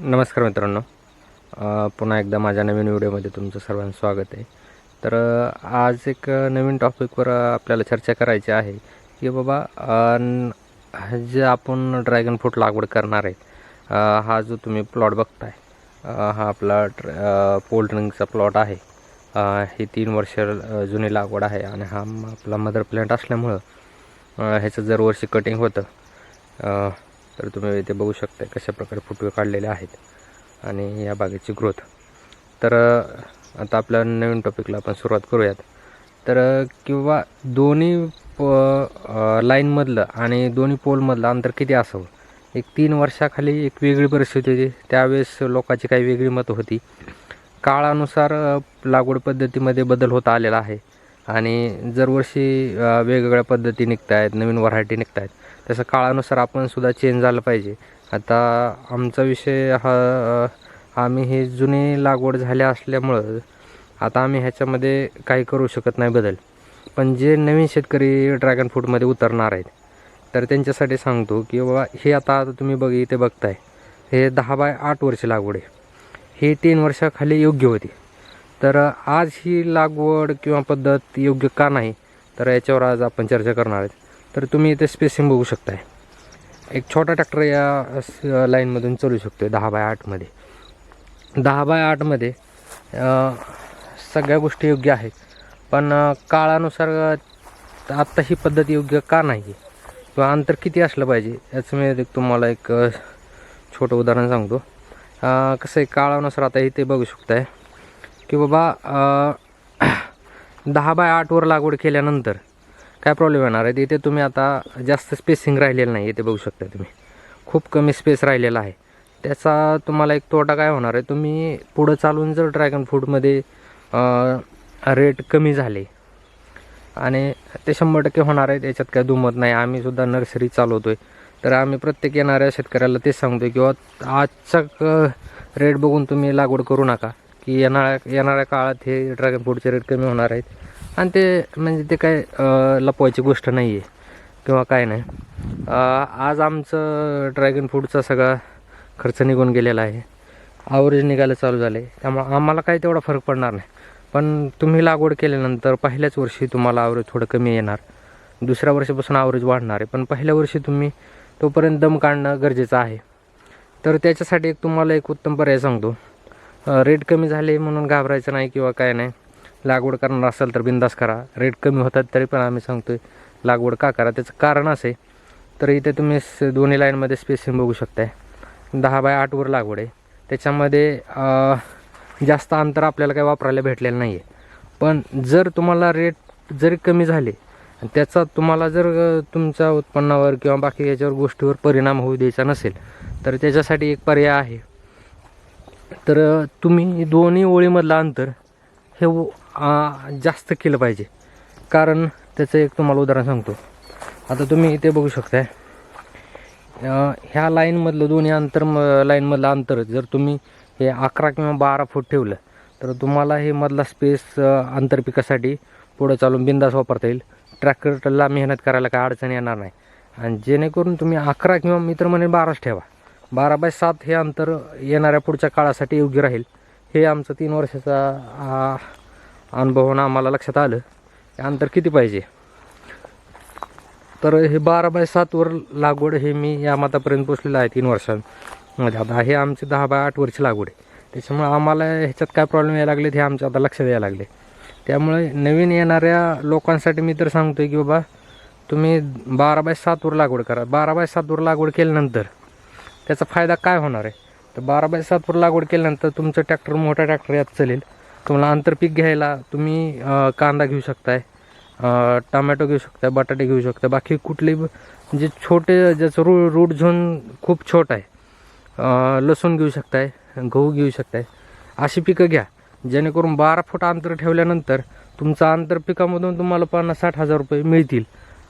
नमस्कार मित्रांनो. पुन्हा एकदा माझ्या नवीन व्हिडिओमध्ये तुमचं सर्वांचं स्वागत आहे. तर आज एक नवीन टॉपिकवर आपल्याला चर्चा करायची आहे की बाबा जे आपण ड्रॅगन फ्रूट लागवड करणार आहे हा जो तुम्ही प्लॉट बघताय हा आपला पोल्ट्रिंगचा प्लॉट आहे. ही तीन वर्ष जुनी लागवड आहे आणि हा आपला मदर प्लॅन्ट असल्यामुळं ह्याचं दरवर्षी कटिंग होतं. तर तुम्ही इथे बघू शकता कशा प्रकारे फुटवे काढलेले आहेत आणि या बागेची ग्रोथ. तर आता आपल्या नवीन टॉपिकला आपण सुरुवात करूयात. तर किंवा दोन्ही प लाईनमधलं आणि दोन्ही पोलमधलं अंतर किती असावं? एक तीन वर्षाखाली एक वेगळी परिस्थिती होती. त्यावेळेस लोकांची काही वेगळी मतं होती. काळानुसार लागवड पद्धतीमध्ये बदल होत आलेला आहे. आणि दरवर्षी वेगवेगळ्या पद्धती निघत आहेत नवीन व्हरायटी निघत आहेत तसं काळानुसार आपण सुद्धा चेंज झालं पाहिजे. आता आमचा विषय हा आम्ही हे जुनी लागवड झाल्या असल्यामुळं आता आम्ही ह्याच्यामध्ये काही करू शकत नाही बदल. पण जे नवीन शेतकरी ड्रॅगन फ्रूटमध्ये उतरणार आहेत तर त्यांच्यासाठी सांगतो की बाबा हे आता आता तुम्ही बघ इथे बघताय. हे दहा बाय आठ वर्ष लागवड आहे. ही तीन वर्षाखाली योग्य होती. तर आज ही लागवड किंवा पद्धत योग्य का नाही तर याच्यावर आज आपण चर्चा करणार आहेत. तर तुम्ही इथे स्पेसिंग बघू शकताय. एक छोटा ट्रॅक्टर या स- लाईनमधून चालू शकतो आहे दहा बाय आठमध्ये दहा बाय आठमध्ये सगळ्या गोष्टी योग्य आहेत. पण काळानुसार आत्ता ही पद्धत योग्य का नाही किंवा अंतर किती असलं पाहिजे? याचं मी तुम्हाला एक छोटं उदाहरण सांगतो. कसं आहे काळानुसार आता इथे बघू शकताय. की बाबा दहा बाय आठवर लागवड केल्यानंतर काय प्रॉब्लेम येणार आहे? इथे तुम्ही आता जास्त स्पेसिंग राहिलेलं नाही इथे बघू शकता तुम्ही. खूप कमी स्पेस राहिलेला आहे. त्याचा तुम्हाला एक तोटा काय होणार आहे? तुम्ही पुढं चालून जर ड्रॅगन फ्रूटमध्ये रेट कमी झाले आणि ते शंभर टक्के होणार आहे त्याच्यात काय दुमत नाही. आम्हीसुद्धा नर्सरी चालवतो आहे तर आम्ही प्रत्येक येणाऱ्या शेतकऱ्याला तेच सांगतो किंवा आजचा रेट बघून तुम्ही लागवड करू नका की येणाऱ्या येणाऱ्या काळात हे ड्रॅगन फ्रूटचे रेट कमी होणार आहेत. आणि ते म्हणजे ते काय लपवायची गोष्ट नाही आहे किंवा काय नाही. आज आमचं ड्रॅगन फ्रूटचा सगळा खर्च निघून गेलेला आहे. आवरेज निघायला चालू झाले त्यामुळं आम्हाला काही तेवढा फरक पडणार नाही. पण तुम्ही लागवड केल्यानंतर पहिल्याच वर्षी तुम्हाला आवरेज थोडं कमी येणार. दुसऱ्या वर्षापासून आवरेज वाढणार आहे. पण पहिल्या वर्षी तुम्ही तोपर्यंत दम काढणं गरजेचं आहे. तर त्याच्यासाठी एक तुम्हाला एक उत्तम पर्याय सांगतो. रेट कमी झाले म्हणून घाबरायचं नाही किंवा काय नाही. लागवड करणार असेल तर बिंदास करा. रेट कमी होतात तरी पण आम्ही सांगतो आहे लागवड का करा? त्याचं कारण असे तर इथे तुम्ही स- दोन्ही लाईनमध्ये स्पेसिंग बघू शकताय. दहा बाय आठवर लागवड आहे. त्याच्यामध्ये जास्त अंतर आपल्याला काही वापरायला भेटलेलं नाही आहे पण जर तुम्हाला रेट जरी कमी झाले त्याचा तुम्हाला जर तुमच्या उत्पन्नावर किंवा बाकी याच्यावर गोष्टीवर परिणाम होऊ द्यायचा नसेल तर त्याच्यासाठी एक पर्याय आहे. तर तुम्ही दोन्ही ओळीमधलं अंतर हे जास्त केलं पाहिजे. कारण त्याचं एक तुम्हाला उदाहरण सांगतो. आता तुम्ही इथे बघू शकताय. ह्या लाईनमधलं दोन्ही अंतर म- लाईनमधलं अंतर जर तुम्ही हे अकरा किंवा बारा फूट ठेवलं तर तुम्हाला हे मधला स्पेस आंतरपिकासाठी पुढं चालून बिंदास वापरता येईल. ट्रॅक्टरला मेहनत करायला काय अडचण येणार नाही. आणि जेणेकरून तुम्ही अकरा किंवा मित्र म्हणे बाराच ठेवा. बारा बाय सात हे अंतर येणाऱ्या पुढच्या काळासाठी योग्य राहील. हे आमचं तीन वर्षाचा अनुभवानं आम्हाला लक्षात आलं. हे अंतर किती पाहिजे? तर हे बारा बाय सातवर लागवड हे मी या मातापर्यंत पोचलेलं आहे तीन वर्षांमध्ये. आता हे आमचे दहा बाय आठ वर्ष लागवड आहे. त्याच्यामुळे आम्हाला ह्याच्यात काय प्रॉब्लेम यायला लागले हे आमच्या आता लक्षात यायला लागले. त्यामुळे नवीन येणाऱ्या लोकांसाठी मी तर सांगतो की बाबा तुम्ही बारा बाय सातवर लागवड करा. बारा बाय सातवर लागवड केल्यानंतर त्याचा फायदा काय होणार आहे? तर बारा बाय सातवर लागवड केल्यानंतर तुमचं ट्रॅक्टर मोठा ट्रॅक्टर यात चालेल. तुम्हाला आंतरपीक घ्यायला तुम्ही कांदा घेऊ शकताय टमॅटो घेऊ शकताय बटाटे घेऊ शकता बाकी कुठले जे म्हणजे छोटे ज्याचं रू रूट झोन खूप छोटा आहे लसूण घेऊ शकताय गहू घेऊ शकताय. अशी पिकं घ्या जेणेकरून बारा फूट अंतर ठेवल्यानंतर तुमचा आंतर पिकामधून तुम्हाला पन्नास साठ हजार रुपये मिळतील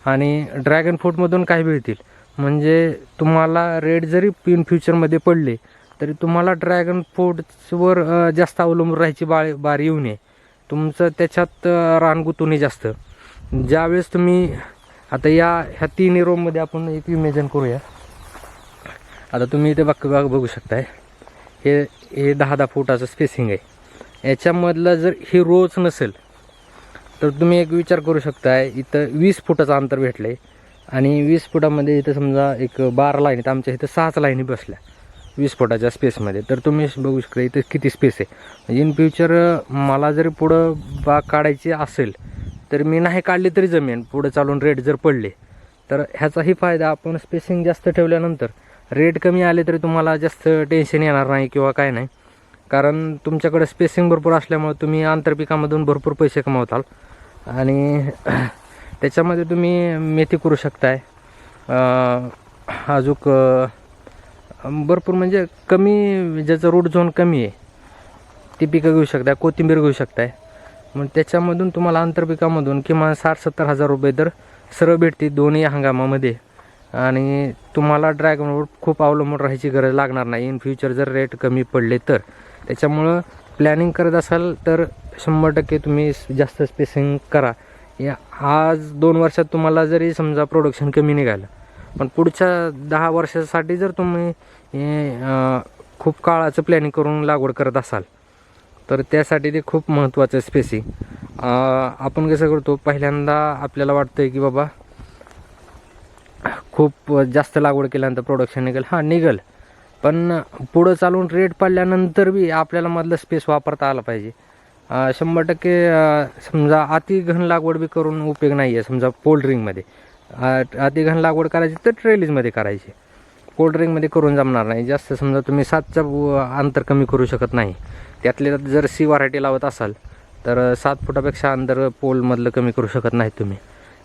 आणि ड्रॅगन फ्रूटमधून काही मिळतील. म्हणजे तुम्हाला रेट जरी इन फ्युचरमध्ये पडले तरी तुम्हाला ड्रॅगन फ्रूटवर जास्त अवलंबून राहायची बाळ बारी येऊ नये. तुमचं त्याच्यात अं, रान जास्त. ज्यावेळेस तुम्ही आता या ह्या तिन्ही रोममध्ये आपण एक इमेजन करूया. आता तुम्ही इथे बाग बाग बघू शकताय. हे हे दहा दहा फुटाचं स्पेसिंग आहे. याच्यामधलं जर हे रोज नसेल तर तुम्ही एक विचार करू शकताय इथं वीस फुटाचं अंतर भेटलं आहे आणि वीस फुटामध्ये इथं समजा एक बारा लाईन आहेत आमच्या इथं सहाच लाईनी बसल्या. वीस फुटाच्या स्पेसमध्ये तर तुम्ही बघू शकता इथं किती स्पेस आहे. इन फ्युचर मला जरी पुढं बाग काढायची असेल तर मी नाही काढली तरी जमीन. पुढं चालून रेट जर पडले तर ह्याचाही फायदा आपण स्पेसिंग जास्त ठेवल्यानंतर रेट कमी आले तरी तुम्हाला जास्त टेन्शन येणार नाही किंवा काय नाही. कारण तुमच्याकडे स्पेसिंग भरपूर असल्यामुळे तुम्ही आंतरपिकामधून भरपूर पैसे कमावताल. आणि त्याच्यामध्ये तुम्ही मेथी करू शकताय. अजूक भरपूर म्हणजे कमी ज्याचं रूट झोन कमी आहे ती पिकं घेऊ शकताय कोथिंबीर घेऊ शकताय. मग त्याच्यामधून तुम्हाला आंतरपिकामधून किमान साठ सत्तर हजार रुपये तर सरळ भेटते दोन्ही हंगामामध्ये. आणि तुम्हाला ड्रॅगनवर खूप अवलंबून राहायची गरज लागणार नाही. इन फ्युचर जर रेट कमी पडले तर. त्याच्यामुळं प्लॅनिंग करत असाल तर शंभर टक्के तुम्ही जास्त स्पेसिंग करा. या आज दोन वर्षात तुम्हाला जरी समजा प्रोडक्शन कमी निघालं पण पुढच्या दहा वर्षासाठी जर तुम्ही हे, खूप काळाचं प्लॅनिंग करून लागवड करत असाल तर त्यासाठी ते खूप महत्त्वाचं स्पेसिंग आपण कसं करतो पहिल्यांदा आपल्याला वाटतं आहे की बाबा खूप जास्त लागवड केल्यानंतर प्रोडक्शन निघेल. हां निघेल. पण पुढं चालून रेट पडल्यानंतर बी आपल्याला मधलं स्पेस वापरता आला पाहिजे. शंभर टक्के समजा अति घन लागवड बी करून उपयोग नाही आहे समजा पोल्ट्रिंगमध्ये अति घन लागवड करायची तर ट्रेलीजमध्ये करायची. कोल्ड्रिंकमध्ये करून जमणार नाही. जास्त समजा तुम्ही सातचं अंतर कमी करू शकत नाही. त्यातले जर सी व्हरायटी लावत असाल तर सात फुटापेक्षा अंतर पोलमधलं कमी करू शकत नाही तुम्ही.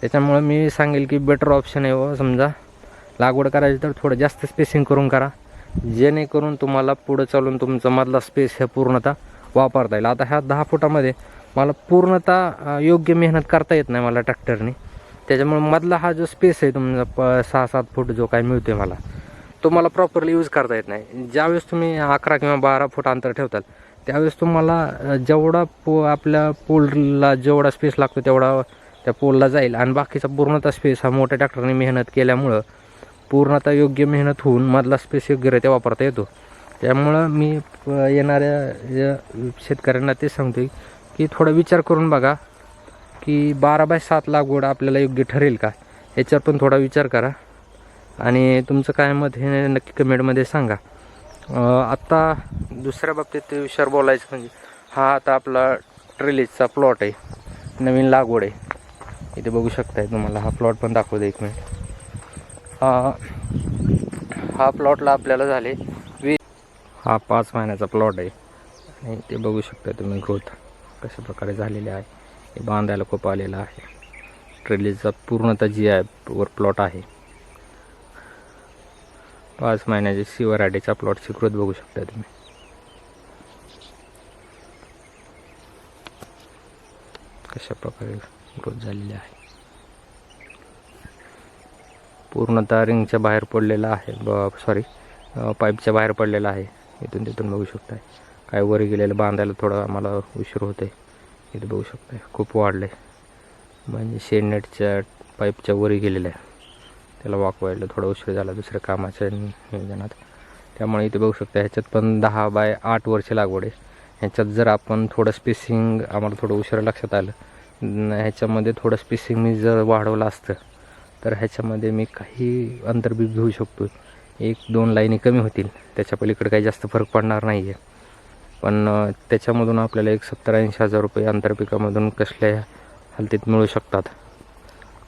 त्याच्यामुळं मी सांगेल की बेटर ऑप्शन आहे व समजा. लागवड करायची तर थोडं जास्त स्पेसिंग करून करा. जेणेकरून तुम्हाला पुढं चालून तुमचा मधला स्पेस हे पूर्णतः वापरता येईल. आता ह्या दहा फुटामध्ये मला पूर्णतः योग्य मेहनत करता येत नाही मला ट्रॅक्टरने त्याच्यामुळे मधला हा जो स्पेस आहे तुमचा प सहा सात फूट जो काय मिळतो आहे मला तो मला प्रॉपरली यूज करता येत नाही. ज्यावेळेस तुम्ही अकरा किंवा बारा फूट अंतर ठेवताल त्यावेळेस तुम्हाला जेवढा पो आपल्या पोलला जेवढा स्पेस लागतो तेवढा त्या पोलला जाईल. आणि बाकीचा पूर्णतः स्पेस हा मोठ्या ट्रॅक्टरने मेहनत केल्यामुळं पूर्णतः योग्य मेहनत होऊन मधला स्पेस योग्यरित्या वापरता येतो. त्यामुळं मी प- येणाऱ्या शेतकऱ्यांना ते सांगतो की थोडा विचार करून बघा की बारा बाय सात लागवड आपल्याला योग्य ठरेल का? याच्यावर पण थोडा विचार करा. आणि तुमचं काय मत हे नक्की कमेंटमध्ये सांगा. आत्ता दुसऱ्या बाबतीत विचार बोलायचं म्हणजे हा आता आपला ट्रेलेजचा प्लॉट आहे. नवीन लागवड आहे. इथे बघू शकताय तुम्हाला हा प्लॉट पण दाखवू दे एक मिनिट हा प्लॉटला आपल्याला झाले वी हा पाच महिन्याचा प्लॉट आहे. आणि ते बघू शकता तुम्ही ग्रोथ कशा प्रकारे झालेले आहे. हे बांधायला खूप आलेलं आहे. ट्रेलीचा पूर्णतः जी आहे वर प्लॉट आहे. पाच महिन्याचे सी वरायटीचा प्लॉटची ग्रोथ बघू शकता तुम्ही. कशा प्रकारे ग्रोथ झालेली आहे. पूर्णतः रिंगच्या बाहेर पडलेला आहे. ब सॉरी पाईपच्या बाहेर पडलेला आहे. इथून तिथून बघू शकताय. काय वर गेलेलं बांधायला थोडं आम्हाला उशीर होते इथे बघू शकताय. खूप वाढलं आहे म्हणजे शेडनेटच्या पाईपच्या वरी गेलेलं आहे. त्याला वाकवायला थोडा उशीर झाला दुसऱ्या कामाच्या नियोजनात. त्यामुळे इथे बघू शकता ह्याच्यात पण दहा बाय आठ वर्ष लागवड आहे. ह्याच्यात जर आपण थोडं स्पेसिंग आम्हाला थोडं उशिरा लक्षात आलं. ह्याच्यामध्ये थोडं स्पेसिंग मी जर वाढवलं असतं तर ह्याच्यामध्ये मी काही अंतर घेऊ शकतो. एक दोन लाईनी कमी होतील. त्याच्या पलीकडे काही जास्त फरक पडणार नाही आहे पण त्याच्यामधून आपल्याला एक सत्तर ऐंशी हजार रुपये आंतरपिकामधून कसल्या हालतीत मिळू शकतात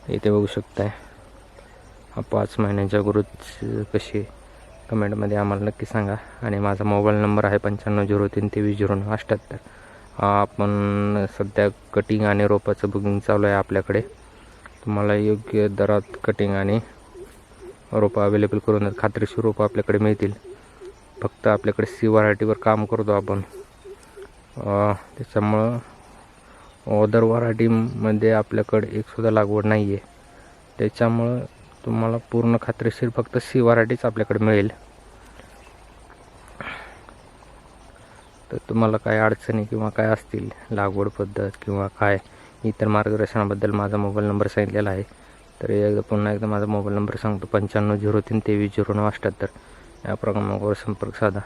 इथे बघू शकताय. हा पाच महिन्यांच्या ग्रोथ कशी कमेंटमध्ये आम्हाला नक्की सांगा. आणि माझा मोबाईल नंबर आहे पंच्याण्णव झिरो तीन तेवीस झिरो नऊ अठ्ठ्याहत्तर आपण सध्या कटिंग आणि रोपाचं बुकिंग चालू आहे आपल्याकडे. तुम्हाला योग्य दरात कटिंग आणि रोपं अवेलेबल करून खात्रीशी खात्रीशीर रोपं आपल्याकडे मिळतील. फक्त आपल्याकडे सी व्हरायटीवर काम करतो आपण. त्याच्यामुळं अदर व्हरायटीमध्ये आपल्याकडे एकसुद्धा लागवड नाही आहे त्याच्यामुळं तुम्हाला पूर्ण खात्रीशीर फक्त सी व्हरायटीच आपल्याकडे मिळेल. तर तुम्हाला काय अडचणी किंवा काय असतील लागवड पद्धत किंवा काय इतर मार्गदर्शनाबद्दल माझा मोबाईल नंबर सांगितलेला आहे. तर एकदा पुन्हा एकदा माझा मोबाईल नंबर सांगतो पंच्याण्णव झिरो तीन तेवीस झिरो नऊ अठ्ठ्याहत्तर या प्रक्रमावर संपर्क साधा.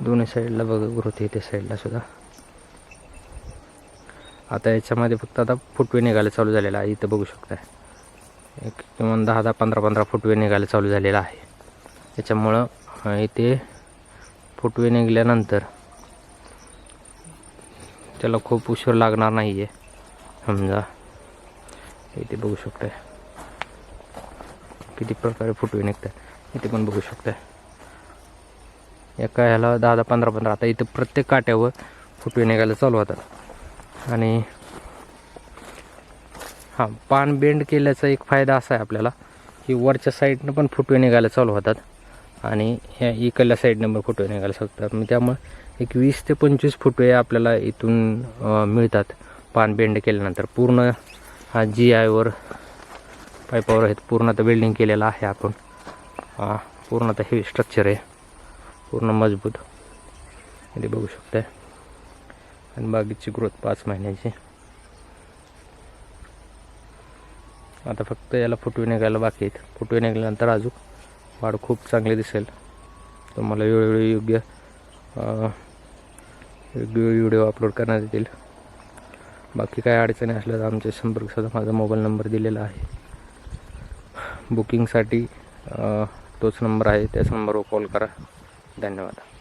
दोन्ही साईडला बघा ग्रोथ आहे त्या साईडला सुद्धा. आता याच्यामध्ये फक्त आता फुटवे निघायला चालू झालेला आहे इथं बघू शकताय. एक किमान दहा दहा पंधरा पंधरा फुटवे निघायला चालू झालेला आहे. त्याच्यामुळं इथे फुटवे निघाल्यानंतर त्याला खूप उशीर लागणार नाही आहे समजा. इथे बघू शकताय. किती प्रकारे फुटवे निघतात इथे पण बघू शकता एका ह्याला दहा दहा पंधरा पंधरा. आता इथं प्रत्येक काट्यावर फुटवे निघायला चालू होतात. आणि हां पान बेंड केल्याचा एक फायदा असा आहे आपल्याला की वरच्या साईडनं पण फुटवे निघायला चालू होतात. आणि ह्या इकडल्या साईडनं पण फुटवे निघायला शकतात. मग त्यामुळे एक वीस ते पंचवीस फुटवे आपल्याला इथून मिळतात पान बेंड केल्यानंतर. पूर्ण हा जी आयवर पाईपावर आहेत. पूर्ण आता वेल्डिंग केलेलं आहे आपण. हा पूर्ण आता हेवी स्ट्रक्चर आहे. पूर्ण मजबूत. इथे बघू शकताय. आणि बागेची ग्रोथ पाच महिन्याची. आता फक्त याला फुटवे निघायला बाकी आहेत. फुटवे निघाल्यानंतर अजून वाढ खूप चांगली दिसेल. तुम्हाला वेळोवेळी योग्य योग्य व्हिडिओ अपलोड करण्यात येतील. बाकी काय अडचणी असल्या तर आमच्या संपर्क साधा माझा मोबाईल नंबर दिलेला आहे. बुकिंगसाठी तोच नंबर आहे त्याच नंबरवर कॉल करा. धन्यवाद.